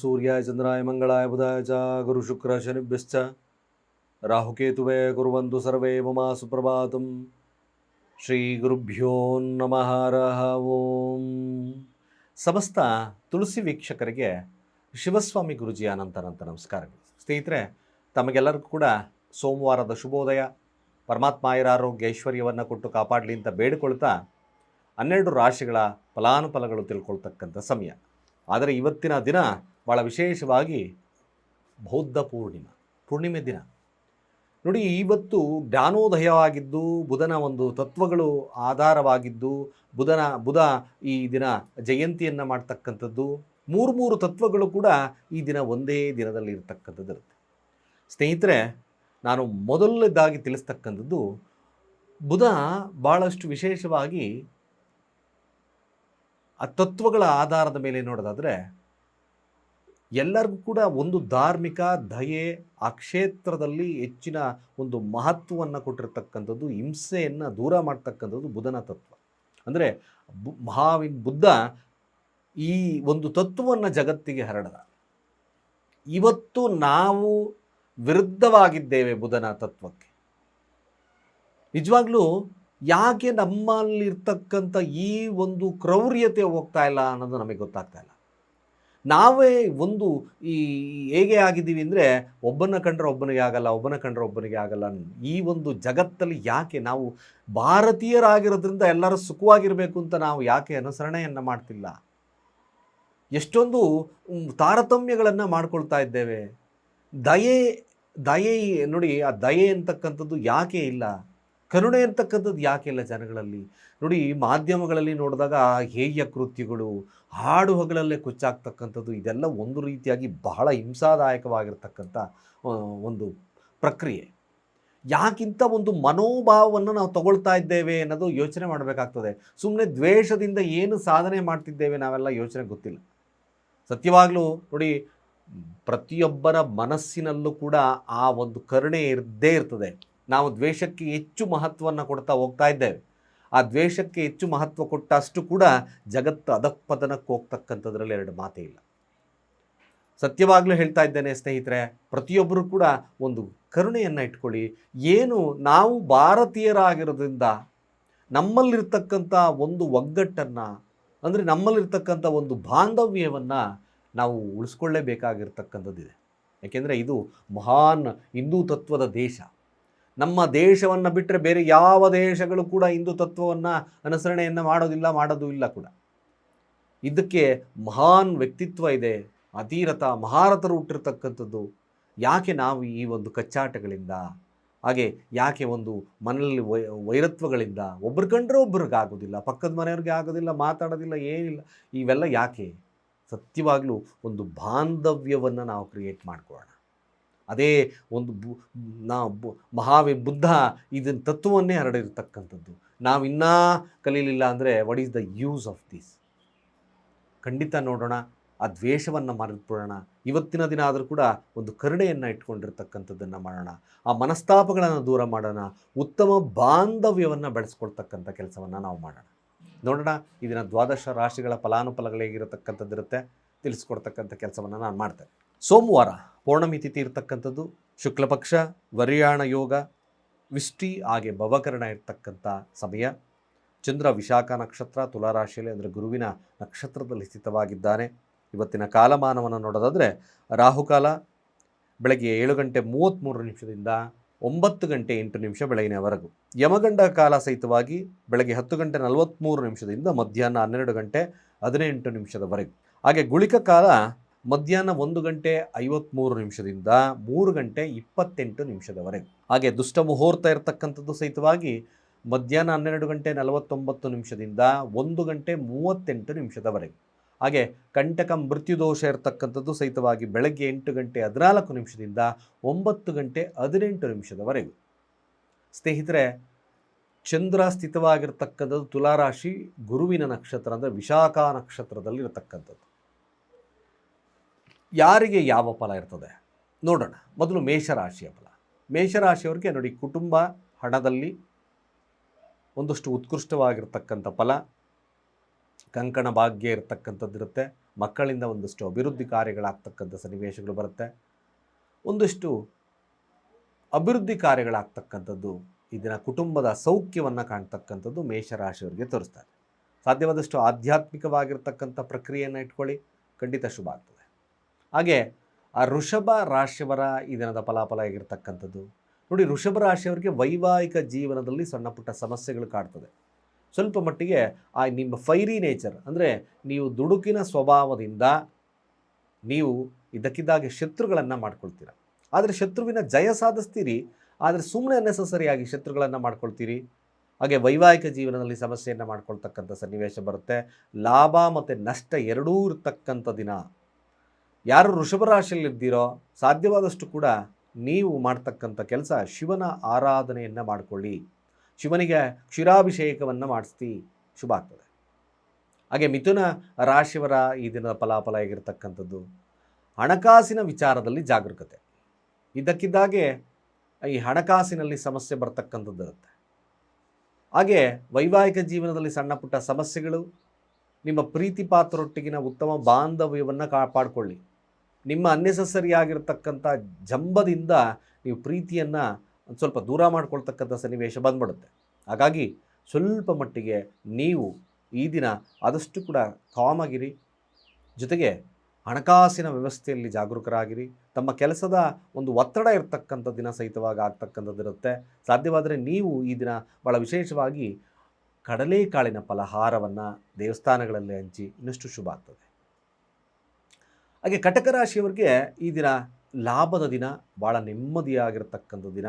ಸೂರ್ಯಾಯ ಚಂದ್ರಾಯ ಮಂಗಳಾಯ ಬುಧಾಯ ಚ, ಗುರು ಶುಕ್ರ ಶನಿಭ್ಯಶ್ಚ. ರಾಹುಕೇತುವೇ ಕುರುವಂತು ಸರ್ವೇ ಮಮಾ ಸುಪ್ರಭಾತಂ. ಶ್ರೀ ಗುರುಭ್ಯೋ ನಮಃ ಓಂ. ಸಮಸ್ತ ತುಳಸಿ ವೀಕ್ಷಕರಿಗೆ ಶಿವಸ್ವಾಮಿ ಗುರುಜಿಯ ಅನಂತನಂತ ನಮಸ್ಕಾರಗಳು. ಸ್ನೇಹಿತರೆ, ತಮಗೆಲ್ಲರಿಗೂ ಕೂಡ ಸೋಮವಾರದ ಶುಭೋದಯ. ಪರಮಾತ್ಮ ಆರೋಗ್ಯ ಐಶ್ವರ್ಯವನ್ನು ಕೊಟ್ಟು ಕಾಪಾಡಲಿ ಅಂತ ಬೇಡಿಕೊಳ್ತಾ ಹನ್ನೆರಡು ರಾಶಿಗಳ ಫಲಾನುಫಲಗಳು ತಿಳ್ಕೊಳ್ತಕ್ಕಂಥ ಸಮಯ. ಆದರೆ ಇವತ್ತಿನ ದಿನ ವಿಶೇಷವಾಗಿ ಬೌದ್ಧ ಪೂರ್ಣಿಮಾ, ಪೂರ್ಣಿಮೆ ದಿನ. ನೋಡಿ, ಇವತ್ತು ಜ್ಞಾನೋದಯವಾಗಿದ್ದು, ಬುಧನ ಒಂದು ತತ್ವಗಳು ಆಧಾರವಾಗಿದ್ದು, ಬುಧನ, ಬುಧ ಈ ದಿನ ಜಯಂತಿಯನ್ನು ಮಾಡ್ತಕ್ಕಂಥದ್ದು, ಮೂರು ಮೂರು ತತ್ವಗಳು ಕೂಡ ಈ ದಿನ ಒಂದೇ ದಿನದಲ್ಲಿ ಇರತಕ್ಕಂಥದ್ದು ಸ್ನೇಹಿತರೆ, ನಾನು ಮೊದಲನೇದಾಗಿ ತಿಳಿಸ್ತಕ್ಕಂಥದ್ದು, ಬುಧ ಭಾಳಷ್ಟು ವಿಶೇಷವಾಗಿ ಆ ತತ್ವಗಳ ಆಧಾರದ ಮೇಲೆ ನೋಡೋದಾದರೆ ಎಲ್ಲರಿಗೂ ಕೂಡ ಒಂದು ಧಾರ್ಮಿಕ ದಯೆ ಆ ಕ್ಷೇತ್ರದಲ್ಲಿ ಹೆಚ್ಚಿನ ಒಂದು ಮಹತ್ವವನ್ನು ಕೊಟ್ಟಿರ್ತಕ್ಕಂಥದ್ದು, ಹಿಂಸೆಯನ್ನು ದೂರ ಮಾಡ್ತಕ್ಕಂಥದ್ದು ಬುಧನ ತತ್ವ. ಅಂದರೆ ಬು ಮಹಾವಿ ಬುದ್ಧ ಈ ಒಂದು ತತ್ವವನ್ನು ಜಗತ್ತಿಗೆ ಹರಡದ. ಇವತ್ತು ನಾವು ವಿರುದ್ಧವಾಗಿದ್ದೇವೆ ಬುಧನ ತತ್ವಕ್ಕೆ. ನಿಜವಾಗ್ಲೂ ಯಾಕೆ ನಮ್ಮಲ್ಲಿರ್ತಕ್ಕಂಥ ಈ ಒಂದು ಕ್ರೌರ್ಯತೆ ಹೋಗ್ತಾ ಇಲ್ಲ ಅನ್ನೋದು ನಮಗೆ ಗೊತ್ತಾಗ್ತಾ ಇಲ್ಲ. ನಾವೇ ಒಂದು ಈ ಹೇಗೆ ಆಗಿದ್ದೀವಿ ಅಂದರೆ ಒಬ್ಬನ ಕಂಡ್ರೆ ಒಬ್ಬನಿಗೆ ಆಗಲ್ಲ ಒಬ್ಬನ ಕಂಡ್ರೆ ಒಬ್ಬನಿಗೆ ಆಗಲ್ಲ ಈ ಒಂದು ಜಗತ್ತಲ್ಲಿ ಯಾಕೆ ನಾವು ಭಾರತೀಯರಾಗಿರೋದ್ರಿಂದ ಎಲ್ಲರೂ ಸುಖವಾಗಿರಬೇಕು ಅಂತ ನಾವು ಯಾಕೆ ಅನುಸರಣೆಯನ್ನು ಮಾಡ್ತಿಲ್ಲ? ಎಷ್ಟೊಂದು ತಾರತಮ್ಯಗಳನ್ನು ಮಾಡ್ಕೊಳ್ತಾ ಇದ್ದೇವೆ. ದಯೆ ದಯೆ ನೋಡಿ ಆ ದಯೆ ಅಂತಕ್ಕಂಥದ್ದು ಯಾಕೆ ಇಲ್ಲ? ಕರುಣೆ ಅಂತಕ್ಕಂಥದ್ದು ಯಾಕೆಲ್ಲ ಜನಗಳಲ್ಲಿ? ನೋಡಿ, ಮಾಧ್ಯಮಗಳಲ್ಲಿ ನೋಡಿದಾಗ ಹೇಯ ಕೃತ್ಯಗಳು, ಹಾಡು ಹಗಲಲ್ಲೇ ಕುಚ್ಚಾಗ್ತಕ್ಕಂಥದ್ದು, ಇದೆಲ್ಲ ಒಂದು ರೀತಿಯಾಗಿ ಬಹಳ ಹಿಂಸಾದಾಯಕವಾಗಿರ್ತಕ್ಕಂಥ ಒಂದು ಪ್ರಕ್ರಿಯೆ. ಯಾಕಿಂತ ಒಂದು ಮನೋಭಾವವನ್ನು ನಾವು ತಗೊಳ್ತಾ ಇದ್ದೇವೆ ಅನ್ನೋದು ಯೋಚನೆ ಮಾಡಬೇಕಾಗ್ತದೆ. ಸುಮ್ಮನೆ ದ್ವೇಷದಿಂದ ಏನು ಸಾಧನೆ ಮಾಡ್ತಿದ್ದೇವೆ ನಾವೆಲ್ಲ ಯೋಚನೆ ಗೊತ್ತಿಲ್ಲ. ಸತ್ಯವಾಗಲೂ, ನೋಡಿ, ಪ್ರತಿಯೊಬ್ಬರ ಮನಸ್ಸಿನಲ್ಲೂ ಕೂಡ ಆ ಒಂದು ಕರುಣೆ ಇದ್ದೇ ಇರ್ತದೆ. ನಾವು ದ್ವೇಷಕ್ಕೆ ಹೆಚ್ಚು ಮಹತ್ವವನ್ನು ಕೊಡ್ತಾ ಹೋಗ್ತಾ ಇದ್ದೇವೆ. ಆ ದ್ವೇಷಕ್ಕೆ ಹೆಚ್ಚು ಮಹತ್ವ ಕೊಟ್ಟಷ್ಟು ಕೂಡ ಜಗತ್ತು ಅಧಪ್ಪತನಕ್ಕೆ ಹೋಗ್ತಕ್ಕಂಥದ್ರಲ್ಲಿ ಎರಡು ಮಾತೇ ಇಲ್ಲ. ಸತ್ಯವಾಗಲೂ ಹೇಳ್ತಾ ಇದ್ದೇನೆ ಸ್ನೇಹಿತರೆ, ಪ್ರತಿಯೊಬ್ಬರು ಕೂಡ ಒಂದು ಕರುಣೆಯನ್ನು ಇಟ್ಕೊಳ್ಳಿ. ಏನು ನಾವು ಭಾರತೀಯರಾಗಿರೋದ್ರಿಂದ ನಮ್ಮಲ್ಲಿರ್ತಕ್ಕಂಥ ಒಂದು ಒಗ್ಗಟ್ಟನ್ನು, ಅಂದರೆ ನಮ್ಮಲ್ಲಿರ್ತಕ್ಕಂಥ ಒಂದು ಬಾಂಧವ್ಯವನ್ನು ನಾವು ಉಳಿಸ್ಕೊಳ್ಳೇಬೇಕಾಗಿರ್ತಕ್ಕಂಥದ್ದಿದೆ. ಯಾಕೆಂದರೆ ಇದು ಮಹಾನ್ ಹಿಂದೂ ತತ್ವದ ದೇಶ. ನಮ್ಮ ದೇಶವನ್ನು ಬಿಟ್ಟರೆ ಬೇರೆ ಯಾವ ದೇಶಗಳು ಕೂಡ ಹಿಂದೂ ತತ್ವವನ್ನು ಅನುಸರಣೆಯನ್ನು ಮಾಡೋದಿಲ್ಲ, ಮಾಡೋದು ಇಲ್ಲ ಕೂಡ. ಇದಕ್ಕೆ ಮಹಾನ್ ವ್ಯಕ್ತಿತ್ವ ಇದೆ, ಅತೀರಥ ಮಹಾರಥರು ಹುಟ್ಟಿರ್ತಕ್ಕಂಥದ್ದು ಯಾಕೆ ನಾವು ಈ ಒಂದು ಕಚ್ಚಾಟಗಳಿಂದ, ಹಾಗೆ ಯಾಕೆ ಒಂದು ಮನೆಯಲ್ಲಿ ವೈ, ವೈರತ್ವಗಳಿಂದ ಒಬ್ರು ಕಂಡ್ರೆ ಒಬ್ರಿಗೆ ಆಗೋದಿಲ್ಲ, ಪಕ್ಕದ ಮನೆಯವ್ರಿಗೆ ಆಗೋದಿಲ್ಲ, ಮಾತಾಡೋದಿಲ್ಲ, ಏನಿಲ್ಲ, ಇವೆಲ್ಲ ಯಾಕೆ? ಸತ್ಯವಾಗಲೂ ಒಂದು ಬಾಂಧವ್ಯವನ್ನು ನಾವು ಕ್ರಿಯೇಟ್ ಮಾಡ್ಕೊಳ್ಳೋಣ. ಅದೇ ಒಂದು ಬು ಬು, ಮಹಾವಿ ಬುದ್ಧ ಇದನ್ನ ತತ್ವವನ್ನೇ ಹರಡಿರ್ತಕ್ಕಂಥದ್ದು. ನಾವು ಇನ್ನೂ ಕಲೀಲಿಲ್ಲ ಅಂದರೆ what is the use of this ಖಂಡಿತ ನೋಡೋಣ, ಆ ದ್ವೇಷವನ್ನು ಮರೆತುಬಿಡೋಣ, ಇವತ್ತಿನ ದಿನ ಆದರೂ ಕೂಡ ಒಂದು ಕರುಣೆಯನ್ನು ಇಟ್ಕೊಂಡಿರ್ತಕ್ಕಂಥದ್ದನ್ನು ಮಾಡೋಣ, ಆ ಮನಸ್ತಾಪಗಳನ್ನು ದೂರ ಮಾಡೋಣ, ಉತ್ತಮ ಬಾಂಧವ್ಯವನ್ನು ಬೆಳೆಸ್ಕೊಳ್ತಕ್ಕಂಥ ಕೆಲಸವನ್ನು ನಾವು ಮಾಡೋಣ. ನೋಡೋಣ, ಇದನ್ನು ದ್ವಾದಶ ರಾಶಿಗಳ ಫಲಾನುಫಲಗಳು ಹೇಗಿರತಕ್ಕಂಥದ್ದಿರುತ್ತೆ, ತಿಳಿಸ್ಕೊಡ್ತಕ್ಕಂಥ ಕೆಲಸವನ್ನು ನಾನು ಮಾಡ್ತೇನೆ. ಸೋಮವಾರ ಪೌರ್ಣಮಿ ತಿಥಿ ಇರತಕ್ಕಂಥದ್ದು, ಶುಕ್ಲಪಕ್ಷ, ವರಿಯಾಣ ಯೋಗ ವಿಷ್ಟಿ ಹಾಗೆ ಭವಕರಣ ಇರ್ತಕ್ಕಂಥ ಸಮಯ. ಚಂದ್ರ ವಿಶಾಖ ನಕ್ಷತ್ರ ತುಲಾರಾಶಿಯಲ್ಲಿ ಅಂದರೆ ಗುರುವಿನ ನಕ್ಷತ್ರದಲ್ಲಿ ಸ್ಥಿತವಾಗಿದ್ದಾನೆ. ಇವತ್ತಿನ ಕಾಲಮಾನವನ್ನು ನೋಡೋದಾದರೆ, ರಾಹುಕಾಲ ಬೆಳಗ್ಗೆ ಏಳು ಗಂಟೆ ಮೂವತ್ತ್ಮೂರು ನಿಮಿಷದಿಂದ ಒಂಬತ್ತು ಗಂಟೆ ಎಂಟು ನಿಮಿಷ ಬೆಳಗಿನವರೆಗೂ. ಯಮಗಂಡ ಕಾಲ ಸಹಿತವಾಗಿ ಬೆಳಗ್ಗೆ ಹತ್ತು ಗಂಟೆ ನಲವತ್ತ್ಮೂರು ನಿಮಿಷದಿಂದ ಮಧ್ಯಾಹ್ನ ಹನ್ನೆರಡು ಗಂಟೆ ಹದಿನೆಂಟು ನಿಮಿಷದವರೆಗೂ. ಹಾಗೆ ಗುಳಿಕ ಕಾಲ ಮಧ್ಯಾಹ್ನ ಒಂದು ಗಂಟೆ ಐವತ್ತ್ಮೂರು ನಿಮಿಷದಿಂದ ಮೂರು ಗಂಟೆ ಇಪ್ಪತ್ತೆಂಟು ನಿಮಿಷದವರೆಗೆ. ಹಾಗೆ ದುಷ್ಟ ಮುಹೂರ್ತ ಇರತಕ್ಕಂಥದ್ದು ಸಹಿತವಾಗಿ ಮಧ್ಯಾಹ್ನ ಹನ್ನೆರಡು ಗಂಟೆ ನಲವತ್ತೊಂಬತ್ತು ನಿಮಿಷದಿಂದ ಒಂದು ಗಂಟೆ ಮೂವತ್ತೆಂಟು ನಿಮಿಷದವರೆಗೆ. ಹಾಗೆ ಕಂಟಕ ಮೃತ್ಯುದೋಷ ಇರತಕ್ಕಂಥದ್ದು ಸಹಿತವಾಗಿ ಬೆಳಗ್ಗೆ ಎಂಟು ಗಂಟೆ ಹದಿನಾಲ್ಕು ನಿಮಿಷದಿಂದ ಒಂಬತ್ತು ಗಂಟೆ ಹದಿನೆಂಟು ನಿಮಿಷದವರೆಗೂ. ಸ್ನೇಹಿತರೆ ಚಂದ್ರ ಸ್ಥಿತವಾಗಿರ್ತಕ್ಕಂಥದ್ದು ತುಲಾರಾಶಿ ಗುರುವಿನ ನಕ್ಷತ್ರ ಅಂದರೆ ವಿಶಾಖ ನಕ್ಷತ್ರದಲ್ಲಿ ಇರತಕ್ಕಂಥದ್ದು ಯಾರಿಗೆ ಯಾವ ಫಲ ಇರ್ತದೆ? ನೋಡೋಣ. ಮೊದಲು ಮೇಷರಾಶಿಯ ಫಲ. ಮೇಷರಾಶಿಯವರಿಗೆ ನೋಡಿ, ಕುಟುಂಬ ಹಣದಲ್ಲಿ ಒಂದಷ್ಟು ಉತ್ಕೃಷ್ಟವಾಗಿರ್ತಕ್ಕಂಥ ಫಲ, ಕಂಕಣ ಭಾಗ್ಯ ಇರತಕ್ಕಂಥದ್ದಿರುತ್ತೆ ಮಕ್ಕಳಿಂದ ಒಂದಷ್ಟು ಅಭಿವೃದ್ಧಿ ಕಾರ್ಯಗಳಾಗ್ತಕ್ಕಂಥ ಸನ್ನಿವೇಶಗಳು ಬರುತ್ತೆ. ಒಂದಷ್ಟು ಅಭಿವೃದ್ಧಿ ಕಾರ್ಯಗಳಾಗ್ತಕ್ಕಂಥದ್ದು ಇದನ್ನ ಕುಟುಂಬದ ಸೌಖ್ಯವನ್ನು ಕಾಣ್ತಕ್ಕಂಥದ್ದು ಮೇಷರಾಶಿಯವರಿಗೆ ತೋರಿಸ್ತಾರೆ. ಸಾಧ್ಯವಾದಷ್ಟು ಆಧ್ಯಾತ್ಮಿಕವಾಗಿರ್ತಕ್ಕಂಥ ಪ್ರಕ್ರಿಯೆಯನ್ನು ಇಟ್ಕೊಳ್ಳಿ. ಖಂಡಿತ ಶುಭ ಆಗ್ತದೆ. ಹಾಗೆ ಆ ಋಷಭ ರಾಶಿಯವರ ಈ ದಿನದ ಫಲಾಫಲ ಆಗಿರ್ತಕ್ಕಂಥದ್ದು ನೋಡಿ, ಋಷಭ ರಾಶಿಯವರಿಗೆ ವೈವಾಹಿಕ ಜೀವನದಲ್ಲಿ ಸಣ್ಣ ಪುಟ್ಟ ಸಮಸ್ಯೆಗಳು ಕಾಡ್ತದೆ. ಸ್ವಲ್ಪ ಮಟ್ಟಿಗೆ ಆ ನಿಮ್ಮ ಫೈರಿ ನೇಚರ್ ಅಂದರೆ ನೀವು ದುಡುಕಿನ ಸ್ವಭಾವದಿಂದ ನೀವು ಇದಕ್ಕಿದ್ದಾಗೆ ಶತ್ರುಗಳನ್ನು ಮಾಡ್ಕೊಳ್ತೀರ. ಆದರೆ ಶತ್ರುವಿನ ಜಯ ಸಾಧಿಸ್ತೀರಿ, ಆದರೆ ಸುಮ್ಮನೆ ಅನ್ನೆಸಸರಿಯಾಗಿ ಶತ್ರುಗಳನ್ನು ಮಾಡ್ಕೊಳ್ತೀರಿ. ಹಾಗೆ ವೈವಾಹಿಕ ಜೀವನದಲ್ಲಿ ಸಮಸ್ಯೆಯನ್ನು ಮಾಡ್ಕೊಳ್ತಕ್ಕಂಥ ಸನ್ನಿವೇಶ ಬರುತ್ತೆ. ಲಾಭ ಮತ್ತು ನಷ್ಟ ಎರಡೂ ಇರತಕ್ಕಂಥ ದಿನ. ಯಾರು ವೃಷಭ ರಾಶಿಯಲ್ಲಿದ್ದೀರೋ ಸಾಧ್ಯವಾದಷ್ಟು ಕೂಡ ನೀವು ಮಾಡ್ತಕ್ಕಂಥ ಕೆಲಸ ಶಿವನ ಆರಾಧನೆಯನ್ನು ಮಾಡಿಕೊಳ್ಳಿ. ಶಿವನಿಗೆ ಕ್ಷೀರಾಭಿಷೇಕವನ್ನು ಮಾಡಿಸ್ತಿ, ಶುಭ ಆಗ್ತದೆ. ಹಾಗೆ ಮಿಥುನ ರಾಶಿಯವರ ಈ ದಿನದ ಫಲಾಫಲ ಆಗಿರ್ತಕ್ಕಂಥದ್ದು ಹಣಕಾಸಿನ ವಿಚಾರದಲ್ಲಿ ಜಾಗರೂಕತೆ. ಇದ್ದಕ್ಕಿದ್ದಾಗೆ ಈ ಹಣಕಾಸಿನಲ್ಲಿ ಸಮಸ್ಯೆ ಬರ್ತಕ್ಕಂಥದ್ದು ಇರುತ್ತೆ. ಹಾಗೆ ವೈವಾಹಿಕ ಜೀವನದಲ್ಲಿ ಸಣ್ಣ ಪುಟ್ಟ ಸಮಸ್ಯೆಗಳು, ನಿಮ್ಮ ಪ್ರೀತಿ ಪಾತ್ರರೊಟ್ಟಿಗಿನ ಉತ್ತಮ ಬಾಂಧವ್ಯವನ್ನು ಕಾಪಾಡಿಕೊಳ್ಳಿ. ನಿಮ್ಮ ಅನ್ನೆಸಸರಿ ಆಗಿರ್ತಕ್ಕಂಥ ಜಂಬದಿಂದ ನೀವು ಪ್ರೀತಿಯನ್ನು ಸ್ವಲ್ಪ ದೂರ ಮಾಡ್ಕೊಳ್ತಕ್ಕಂಥ ಸನ್ನಿವೇಶ ಬಂದ್ಬಿಡುತ್ತೆ. ಹಾಗಾಗಿ ಸ್ವಲ್ಪ ಮಟ್ಟಿಗೆ ನೀವು ಈ ದಿನ ಆದಷ್ಟು ಕೂಡ ಕಾಮಾಗಿರಿ ಜೊತೆಗೆ ಹಣಕಾಸಿನ ವ್ಯವಸ್ಥೆಯಲ್ಲಿ ಜಾಗರೂಕರಾಗಿರಿ. ತಮ್ಮ ಕೆಲಸದ ಒಂದು ಒತ್ತಡ ಇರತಕ್ಕಂಥ ದಿನ ಸಹಿತವಾಗಿ ಆಗ್ತಕ್ಕಂಥದ್ದಿರುತ್ತೆ ಸಾಧ್ಯವಾದರೆ ನೀವು ಈ ದಿನ ಭಾಳ ವಿಶೇಷವಾಗಿ ಕಡಲೆಕಾಳಿನ ಫಲಹಾರವನ್ನು ದೇವಸ್ಥಾನಗಳಲ್ಲಿ ಹಂಚಿ ಇನ್ನಷ್ಟು ಶುಭ ಆಗ್ತದೆ. ಹಾಗೆ ಕಟಕ ರಾಶಿಯವರಿಗೆ ಈ ದಿನ ಲಾಭದ ದಿನ ಭಾಳ ನೆಮ್ಮದಿಯಾಗಿರತಕ್ಕಂಥ ದಿನ.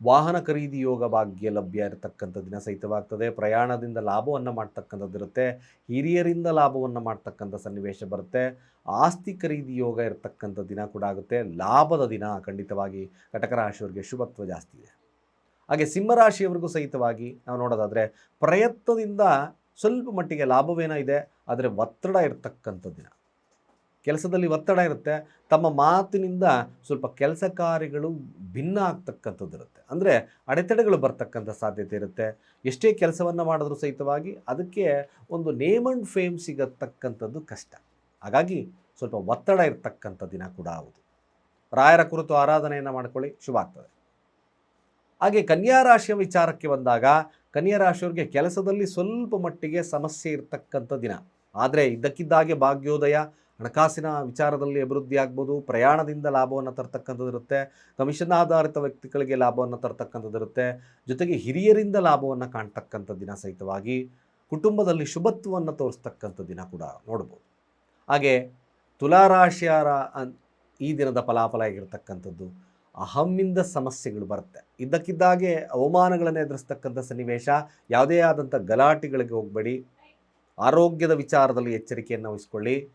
ವಾಹನ ಖರೀದಿ ಯೋಗ ಭಾಗ್ಯ ಲಭ್ಯ ಇರತಕ್ಕಂಥ ದಿನ ಸಹಿತವಾಗ್ತದೆ. ಪ್ರಯಾಣದಿಂದ ಲಾಭವನ್ನು ಮಾಡ್ತಕ್ಕಂಥದ್ದು ಇರುತ್ತೆ. ಹಿರಿಯರಿಂದ ಲಾಭವನ್ನು ಮಾಡ್ತಕ್ಕಂಥ ಸನ್ನಿವೇಶ ಬರುತ್ತೆ. ಆಸ್ತಿ ಖರೀದಿ ಯೋಗ ಇರತಕ್ಕಂಥ ದಿನ ಕೂಡ ಆಗುತ್ತೆ. ಲಾಭದ ದಿನ ಖಂಡಿತವಾಗಿ ಕಟಕ ರಾಶಿಯವರಿಗೆ ಶುಭತ್ವ ಜಾಸ್ತಿ ಇದೆ. ಹಾಗೆ ಸಿಂಹರಾಶಿಯವರಿಗೂ ಸಹಿತವಾಗಿ ನಾವು ನೋಡೋದಾದರೆ ಪ್ರಯತ್ನದಿಂದ ಸ್ವಲ್ಪ ಮಟ್ಟಿಗೆ ಲಾಭವೇನೋ ಇದೆ. ಆದರೆ ಒತ್ತಡ ಇರತಕ್ಕಂಥ ದಿನ. ಕೆಲಸದಲ್ಲಿ ಒತ್ತಡ ಇರುತ್ತೆ, ತಮ್ಮ ಮಾತಿನಿಂದ ಸ್ವಲ್ಪ ಕೆಲಸ ಕಾರ್ಯಗಳು ಭಿನ್ನ ಆಗ್ತಕ್ಕಂಥದ್ದು ಇರುತ್ತೆ. ಅಂದರೆ ಅಡೆತಡೆಗಳು ಬರ್ತಕ್ಕಂಥ ಸಾಧ್ಯತೆ ಇರುತ್ತೆ. ಎಷ್ಟೇ ಕೆಲಸವನ್ನು ಮಾಡಿದ್ರೂ ಸಹಿತವಾಗಿ ಅದಕ್ಕೆ ಒಂದು ನೇಮ್ ಆ್ಯಂಡ್ ಫೇಮ್ ಸಿಗತಕ್ಕಂಥದ್ದು ಕಷ್ಟ. ಹಾಗಾಗಿ ಸ್ವಲ್ಪ ಒತ್ತಡ ಇರತಕ್ಕಂಥ ದಿನ ಕೂಡ ಹೌದು. ರಾಯರ ಕುರಿತು ಆರಾಧನೆಯನ್ನು ಮಾಡ್ಕೊಳ್ಳಿ, ಶುಭ ಆಗ್ತದೆ. ಹಾಗೆ ಕನ್ಯಾ ರಾಶಿಯ ವಿಚಾರಕ್ಕೆ ಬಂದಾಗ ಕನ್ಯಾ ರಾಶಿಯವ್ರಿಗೆ ಕೆಲಸದಲ್ಲಿ ಸ್ವಲ್ಪ ಮಟ್ಟಿಗೆ ಸಮಸ್ಯೆ ಇರತಕ್ಕಂಥ ದಿನ. ಆದರೆ ಇದ್ದಕ್ಕಿದ್ದಾಗೆ ಭಾಗ್ಯೋದಯ ಹಣಕಾಸಿನ ವಿಚಾರದಲ್ಲಿ ಅಭಿವೃದ್ಧಿ ಆಗ್ಬೋದು, ಪ್ರಯಾಣದಿಂದ ಲಾಭವನ್ನು ತರ್ತಕ್ಕಂಥದ್ದು ಇರುತ್ತೆ, ಕಮಿಷನ್ ಆಧಾರಿತ ವ್ಯಕ್ತಿಗಳಿಗೆ ಲಾಭವನ್ನು ತರ್ತಕ್ಕಂಥದ್ದು ಇರುತ್ತೆ, ಜೊತೆಗೆ ಹಿರಿಯರಿಂದ ಲಾಭವನ್ನು ಕಾಣ್ತಕ್ಕಂಥ ದಿನ ಸಹಿತವಾಗಿ ಕುಟುಂಬದಲ್ಲಿ ಶುಭತ್ವವನ್ನು ತೋರಿಸ್ತಕ್ಕಂಥ ದಿನ ಕೂಡ ನೋಡ್ಬೋದು. ಹಾಗೆ ತುಲಾರಾಶಿಯರ ಅನ್- ಈ ದಿನದ ಫಲಾಫಲ ಆಗಿರ್ತಕ್ಕಂಥದ್ದು ಅಹಮ್ಮಿಂದ ಸಮಸ್ಯೆಗಳು ಬರುತ್ತೆ. ಇದ್ದಕ್ಕಿದ್ದಾಗೆ ಅವಮಾನಗಳನ್ನು ಎದುರಿಸ್ತಕ್ಕಂಥ ಸನ್ನಿವೇಶ, ಯಾವುದೇ ಆದಂಥ ಗಲಾಟೆಗಳಿಗೆ ಹೋಗಬೇಡಿ. ಆರೋಗ್ಯದ ವಿಚಾರದಲ್ಲಿ ಎಚ್ಚರಿಕೆಯನ್ನು ವಹಿಸ್ಕೊಳ್ಳಿ.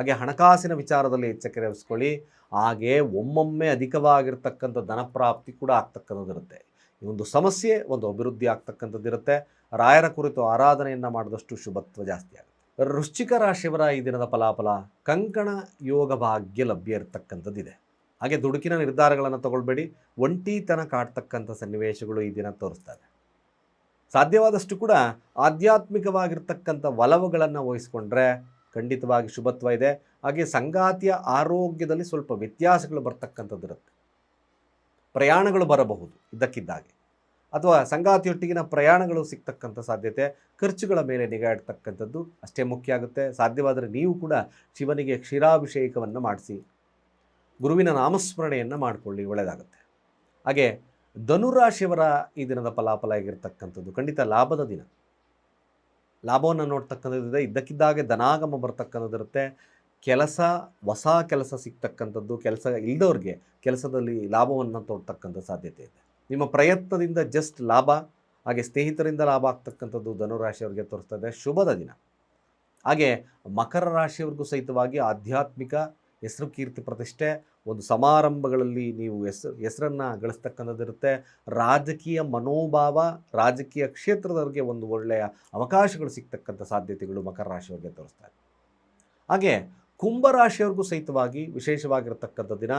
ಹಾಗೆ ಹಣಕಾಸಿನ ವಿಚಾರದಲ್ಲಿ ಎಚ್ಚರಿಕೆ ವಹಿಸ್ಕೊಳ್ಳಿ. ಹಾಗೆ ಒಮ್ಮೊಮ್ಮೆ ಅಧಿಕವಾಗಿರ್ತಕ್ಕಂಥ ಧನಪ್ರಾಪ್ತಿ ಕೂಡ ಆಗ್ತಕ್ಕಂಥದ್ದಿರುತ್ತೆ ಈ ಒಂದು ಸಮಸ್ಯೆ ಒಂದು ಅಭಿವೃದ್ಧಿ ಆಗ್ತಕ್ಕಂಥದ್ದಿರುತ್ತೆ ರಾಯರ ಕುರಿತು ಆರಾಧನೆಯನ್ನು ಮಾಡಿದಷ್ಟು ಶುಭತ್ವ ಜಾಸ್ತಿ ಆಗುತ್ತೆ. ವೃಶ್ಚಿಕ ರಾಶಿಯವರ ಈ ದಿನದ ಫಲಾಫಲ ಕಂಕಣ ಯೋಗ ಭಾಗ್ಯ ಲಭ್ಯ ಇರತಕ್ಕಂಥದ್ದಿದೆ. ಹಾಗೆ ದುಡುಕಿನ ನಿರ್ಧಾರಗಳನ್ನು ತಗೊಳ್ಬೇಡಿ. ಒಂಟಿತನ ಕಾಡ್ತಕ್ಕಂಥ ಸನ್ನಿವೇಶಗಳು ಈ ದಿನ ತೋರಿಸ್ತಾರೆ ಸಾಧ್ಯವಾದಷ್ಟು ಕೂಡ ಆಧ್ಯಾತ್ಮಿಕವಾಗಿರ್ತಕ್ಕಂಥ ಒಲವುಗಳನ್ನು ವಹಿಸ್ಕೊಂಡ್ರೆ ಖಂಡಿತವಾಗಿ ಶುಭತ್ವ ಇದೆ. ಹಾಗೆ ಸಂಗಾತಿಯ ಆರೋಗ್ಯದಲ್ಲಿ ಸ್ವಲ್ಪ ವ್ಯತ್ಯಾಸಗಳು ಬರ್ತಕ್ಕಂಥದ್ದು ಪ್ರಯಾಣಗಳು ಬರಬಹುದು ಇದ್ದಕ್ಕಿದ್ದಾಗೆ ಅಥವಾ ಸಂಗಾತಿಯೊಟ್ಟಿಗಿನ ಪ್ರಯಾಣಗಳು ಸಿಗ್ತಕ್ಕಂಥ ಸಾಧ್ಯತೆ, ಖರ್ಚುಗಳ ಮೇಲೆ ನಿಗಾ ಇಡ್ತಕ್ಕಂಥದ್ದು ಅಷ್ಟೇ ಮುಖ್ಯ ಆಗುತ್ತೆ. ಸಾಧ್ಯವಾದರೆ ನೀವು ಕೂಡ ಶಿವನಿಗೆ ಕ್ಷೀರಾಭಿಷೇಕವನ್ನು ಮಾಡಿಸಿ, ಗುರುವಿನ ನಾಮಸ್ಮರಣೆಯನ್ನು ಮಾಡಿಕೊಳ್ಳಿ, ಒಳ್ಳೆಯದಾಗುತ್ತೆ. ಹಾಗೆ ಧನುರಾಶಿಯವರ ಈ ದಿನದ ಫಲಾಫಲ ಆಗಿರ್ತಕ್ಕಂಥದ್ದು ಖಂಡಿತ ಲಾಭದ ದಿನ. ಲಾಭವನ್ನು ನೋಡ್ತಕ್ಕಂಥದ್ದಿದೆ. ಇದ್ದಕ್ಕಿದ್ದಾಗೆ ಧನಾಗಮ ಬರ್ತಕ್ಕಂಥದ್ದಿರುತ್ತೆ ಕೆಲಸ, ಹೊಸ ಕೆಲಸ ಸಿಗ್ತಕ್ಕಂಥದ್ದು, ಕೆಲಸ ಇಲ್ಲದವ್ರಿಗೆ ಕೆಲಸದಲ್ಲಿ ಲಾಭವನ್ನು ತೋರ್ತಕ್ಕಂಥ ಸಾಧ್ಯತೆ ಇದೆ. ನಿಮ್ಮ ಪ್ರಯತ್ನದಿಂದ ಜಸ್ಟ್ ಲಾಭ, ಹಾಗೆ ಸ್ನೇಹಿತರಿಂದ ಲಾಭ ಆಗ್ತಕ್ಕಂಥದ್ದು ಧನುರಾಶಿಯವರಿಗೆ ತೋರಿಸ್ತದೆ ಶುಭದ ದಿನ. ಹಾಗೆ ಮಕರ ರಾಶಿಯವ್ರಿಗೂ ಸಹಿತವಾಗಿ ಆಧ್ಯಾತ್ಮಿಕ ಹೆಸರು ಕೀರ್ತಿ ಪ್ರತಿಷ್ಠೆ, ಒಂದು ಸಮಾರಂಭಗಳಲ್ಲಿ ನೀವು ಹೆಸರು ಹೆಸರನ್ನು ಗಳಿಸ್ತಕ್ಕಂಥದ್ದಿರುತ್ತೆ ರಾಜಕೀಯ ಮನೋಭಾವ, ರಾಜಕೀಯ ಕ್ಷೇತ್ರದವರಿಗೆ ಒಂದು ಒಳ್ಳೆಯ ಅವಕಾಶಗಳು ಸಿಗ್ತಕ್ಕಂಥ ಸಾಧ್ಯತೆಗಳು ಮಕರ ರಾಶಿಯವರಿಗೆ ತೋರಿಸ್ತಾರೆ ಹಾಗೆ ಕುಂಭರಾಶಿಯವ್ರಿಗೂ ಸಹಿತವಾಗಿ ವಿಶೇಷವಾಗಿರತಕ್ಕಂಥ ದಿನ,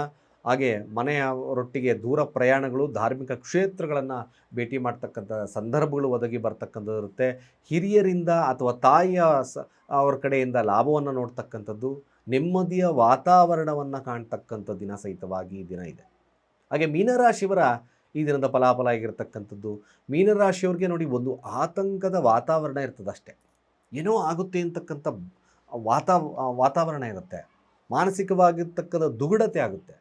ಹಾಗೆ ಮನೆಯವರೊಟ್ಟಿಗೆ ದೂರ ಪ್ರಯಾಣಗಳು, ಧಾರ್ಮಿಕ ಕ್ಷೇತ್ರಗಳನ್ನು ಭೇಟಿ ಮಾಡ್ತಕ್ಕಂಥ ಸಂದರ್ಭಗಳು ಒದಗಿ ಬರ್ತಕ್ಕಂಥದ್ದು ಇರುತ್ತೆ. ಹಿರಿಯರಿಂದ ಅಥವಾ ತಾಯಿಯ ಸ, ಅವ್ರ ಕಡೆಯಿಂದ ಲಾಭವನ್ನು ನೋಡ್ತಕ್ಕಂಥದ್ದು ನೆಮ್ಮದಿಯ ವಾತಾವರಣವನ್ನು ಕಾಣ್ತಕ್ಕಂಥ ದಿನ ಸಹಿತವಾಗಿ ಈ ದಿನ ಇದೆ. ಹಾಗೆ ಮೀನರಾಶಿಯವರ ಈ ದಿನದ ಫಲಾಫಲ ಆಗಿರತಕ್ಕಂಥದ್ದು, ಮೀನರಾಶಿಯವ್ರಿಗೆ ನೋಡಿ ಒಂದು ಆತಂಕದ ವಾತಾವರಣ ಇರ್ತದಷ್ಟೇ. ಏನೋ ಆಗುತ್ತೆ ಅಂತಕ್ಕಂಥ ವಾತಾ, ವಾತಾವರಣ ಇರುತ್ತೆ. ಮಾನಸಿಕವಾಗಿರ್ತಕ್ಕಂಥ ದುಗುಡತೆ ಆಗುತ್ತೆ.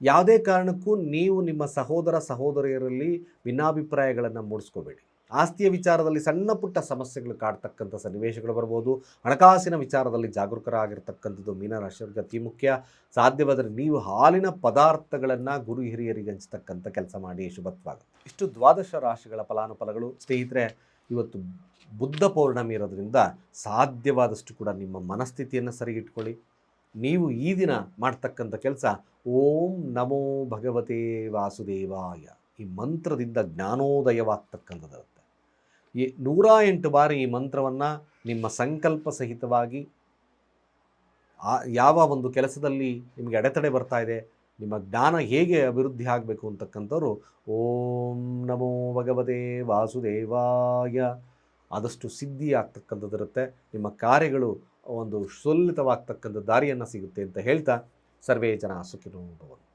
ಯಾವುದೇ ಕಾರಣಕ್ಕೂ ನೀವು ನಿಮ್ಮ ಸಹೋದರ, ಸಹೋದರಿಯರಲ್ಲಿ ಭಿನ್ನಾಭಿಪ್ರಾಯಗಳನ್ನು ಮೂಡಿಸ್ಕೋಬೇಡಿ. ಆಸ್ತಿಯ ವಿಚಾರದಲ್ಲಿ ಸಣ್ಣ ಪುಟ್ಟ ಸಮಸ್ಯೆಗಳು ಕಾಡ್ತಕ್ಕಂಥ ಸನ್ನಿವೇಶಗಳು ಬರ್ಬೋದು. ಹಣಕಾಸಿನ ವಿಚಾರದಲ್ಲಿ ಜಾಗರೂಕರಾಗಿರ್ತಕ್ಕಂಥದ್ದು ಮೀನರಾಶಿಯವರಿಗೆ ಅತಿ ಮುಖ್ಯ. ಸಾಧ್ಯವಾದರೆ ನೀವು ಹಾಲಿನ ಪದಾರ್ಥಗಳನ್ನು ಗುರು ಹಿರಿಯರಿಗೆ ಹಂಚ್ತಕ್ಕಂಥ ಕೆಲಸ ಮಾಡಿ ಶುಭತ್ವಾಗುತ್ತೆ ಇಷ್ಟು ದ್ವಾದಶ ರಾಶಿಗಳ ಫಲಾನುಫಲಗಳು. ಸ್ನೇಹಿತರೆ, ಇವತ್ತು ಬುದ್ಧ ಪೌರ್ಣಮಿ ಇರೋದ್ರಿಂದ ಸಾಧ್ಯವಾದಷ್ಟು ಕೂಡ ನಿಮ್ಮ ಮನಸ್ಥಿತಿಯನ್ನು ಸರಿಗಿಟ್ಕೊಳ್ಳಿ. ನೀವು ಈ ದಿನ ಮಾಡ್ತಕ್ಕಂಥ ಕೆಲಸ, ಓಂ ನಮೋ ಭಗವತೇ ವಾಸುದೇವಾಯ. ಈ ಮಂತ್ರದಿಂದ ಜ್ಞಾನೋದಯವಾಗ್ತಕ್ಕಂಥದ್ದು. ನೂರ ಎಂಟು ಬಾರಿ ಈ ಮಂತ್ರವನ್ನು ನಿಮ್ಮ ಸಂಕಲ್ಪ ಸಹಿತವಾಗಿ ಆ ಯಾವ ಒಂದು ಕೆಲಸದಲ್ಲಿ ನಿಮಗೆ ಅಡೆತಡೆ ಬರ್ತಾ ಇದೆ, ನಿಮ್ಮ ಜ್ಞಾನ ಹೇಗೆ ಅಭಿವೃದ್ಧಿ ಆಗಬೇಕು ಅಂತಕ್ಕಂಥವ್ರು, ಓಂ ನಮೋ ಭಗವತೆ ವಾಸುದೇವಾಯ. ಆದಷ್ಟು ಸಿದ್ಧಿ ಆಗ್ತಕ್ಕಂಥದ್ದಿರುತ್ತೆ ನಿಮ್ಮ ಕಾರ್ಯಗಳು ಒಂದು ಸುಲಲಿತವಾಗ್ತಕ್ಕಂಥ ದಾರಿಯನ್ನು ಸಿಗುತ್ತೆ ಅಂತ ಹೇಳ್ತಾ ಸರ್ವೇ ಜನ ಸುಖಿನೋ ಭವಂತು